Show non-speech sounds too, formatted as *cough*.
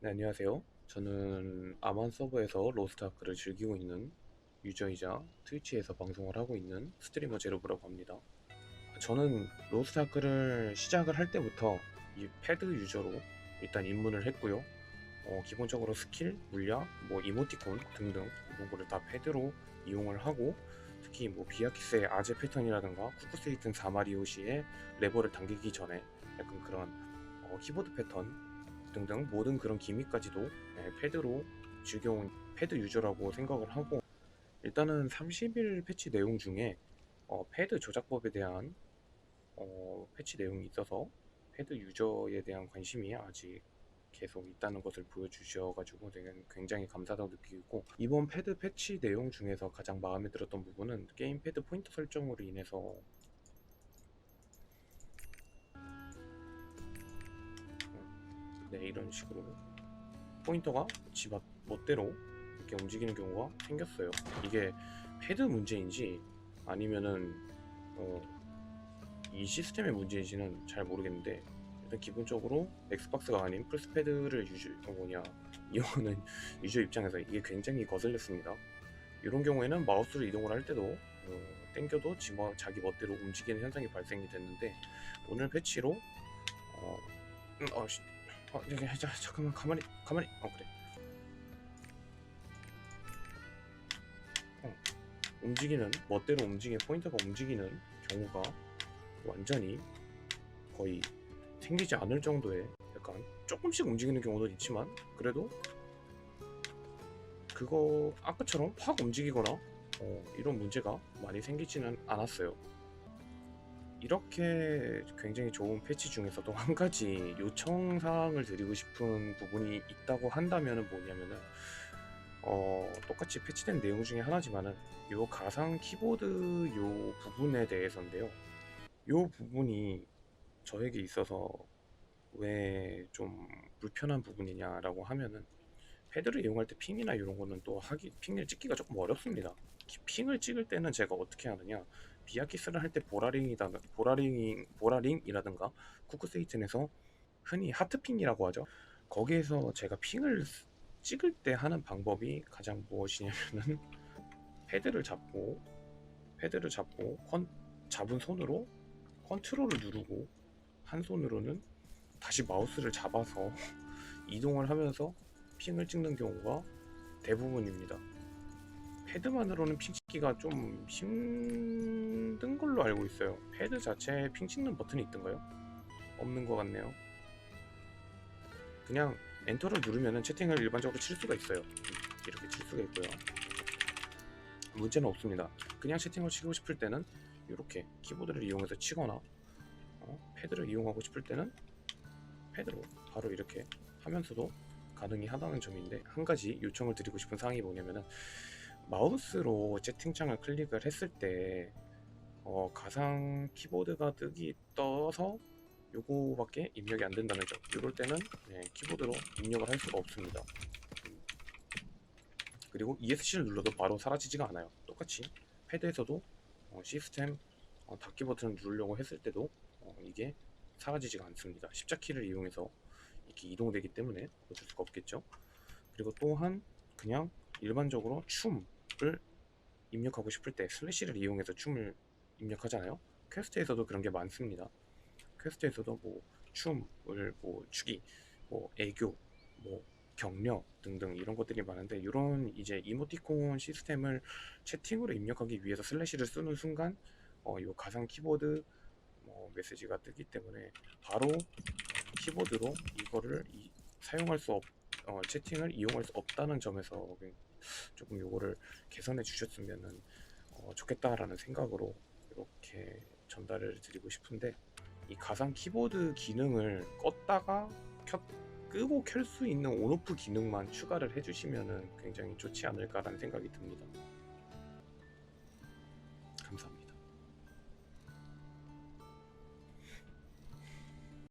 네, 안녕하세요. 저는 아만 서버에서 로스트아크를 즐기고 있는 유저이자 트위치에서 방송을 하고 있는 스트리머 제로브라고 합니다. 저는 로스트아크를 시작을 할 때부터 이 패드 유저로 일단 입문을 했고요. 어, 기본적으로 스킬, 물약, 뭐 이모티콘 등등 이런 거를 다 패드로 이용을 하고 특히 뭐 비아키스의 아재 패턴이라든가 쿠쿠세이튼 사마리오시의 레버를 당기기 전에 약간 그런 어, 키보드 패턴 등등 모든 그런 기믹까지도 네, 패드로 즐겨온 패드 유저라고 생각을 하고 일단은 30일 패치 내용 중에 어, 패드 조작법에 대한 어, 패치 내용이 있어서 패드 유저에 대한 관심이 아직 계속 있다는 것을 보여주셔가지고 굉장히 감사하다고 느끼고 이번 패드 패치 내용 중에서 가장 마음에 들었던 부분은 게임 패드 포인트 설정으로 인해서 네 이런 식으로 포인터가 지 멋- 멋대로 이렇게 움직이는 경우가 생겼어요. 이게 패드 문제인지 아니면은 어, 이 시스템의 문제인지는 잘 모르겠는데 일단 기본적으로 엑스박스가 아닌 플스패드를 유저 어, 뭐냐 *laughs* 이용하는 유저 입장에서 이게 굉장히 거슬렸습니다. 이런 경우에는 마우스를 이동을 할 때도 어, 땡겨도 지, 뭐- 자기 멋대로 움직이는 현상이 발생이 됐는데 오늘 패치로 어, 음, 어, 씨, 어, 여기 자, 잠깐만 가만히 가만히 어 그래 어, 움직이는 멋대로 움직이는 포인트가 움직이는 경우가 완전히 거의 생기지 않을 정도의 약간 조금씩 움직이는 경우도 있지만 그래도 그거 아까처럼 확 움직이거나 어, 이런 문제가 많이 생기지는 않았어요. 이렇게 굉장히 좋은 패치 중에서도 한 가지 요청 사항을 드리고 싶은 부분이 있다고 한다면 뭐냐면은 어, 똑같이 패치된 내용 중에 하나지만은 요 가상 키보드 요 부분에 대해서인데요. 요 부분이 저에게 있어서 왜 좀 불편한 부분이냐라고 하면은 패드를 이용할 때 핑이나 이런 거는 또 하기 핑을 찍기가 조금 어렵습니다. 기- 핑을 찍을 때는 제가 어떻게 하느냐 비아키스를 할 때 보라링이다 보라링 보라링이라든가 쿠크세이튼에서 흔히 하트핑이라고 하죠. 거기에서 제가 핑을 쓰- 찍을 때 하는 방법이 가장 무엇이냐면은 *laughs* 패드를 잡고 패드를 잡고 컨 잡은 손으로 컨트롤을 누르고 한 손으로는 다시 마우스를 잡아서 *laughs* 이동을 하면서 핑을 찍는 경우가 대부분입니다. 패드만으로는 핑 찍기가 좀 힘든 걸로 알고 있어요. 패드 자체에 핑 찍는 버튼이 있던가요? 없는 것 같네요. 그냥 엔터를 누르면 채팅을 일반적으로 칠 수가 있어요. 이렇게 칠 수가 있고요. 문제는 없습니다. 그냥 채팅을 치고 싶을 때는 이렇게 키보드를 이용해서 치거나 어, 패드를 이용하고 싶을 때는 패드로 바로 이렇게 하면서도 가능이 하다는 점인데 한 가지 요청을 드리고 싶은 사항이 뭐냐면은 마우스로 채팅창을 클릭을 했을 때 어, 가상 키보드가 뜨기 떠서 요거밖에 입력이 안 된다는 점. 이럴 때는 네, 키보드로 입력을 할 수가 없습니다. 그리고 ESC를 눌러도 바로 사라지지가 않아요. 똑같이 패드에서도 어, 시스템 어, 닫기 버튼을 누르려고 했을 때도 어, 이게 사라지지가 않습니다. 십자키를 이용해서 이렇게 이동되기 때문에 어쩔 수가 없겠죠? 그리고 또한 그냥 일반적으로 춤 을 입력하고 싶을 때 슬래시를 이용해서 춤을 입력하잖아요? 퀘스트에서도 그런 게 많습니다. 퀘스트에서도 뭐 춤을 뭐 추기 뭐 애교 뭐 격려 등등 이런 것들이 많은데 이런 이제 이모티콘 시스템을 채팅으로 입력하기 위해서 슬래시를 쓰는 순간 어, 요 가상 키보드 뭐 메시지가 뜨기 때문에 바로 키보드로 이거를 이- 사용할 수 없, 어, 채팅을 이용할 수 없다는 점에서 조금 요거를 개선해 주셨으면은 어, 좋겠다라는 생각으로 이렇게 전달을 드리고 싶은데 이 가상 키보드 기능을 껐다가 켰, 끄고 켤 수 있는 온오프 기능만 추가를 해주시면은 굉장히 좋지 않을까라는 생각이 듭니다.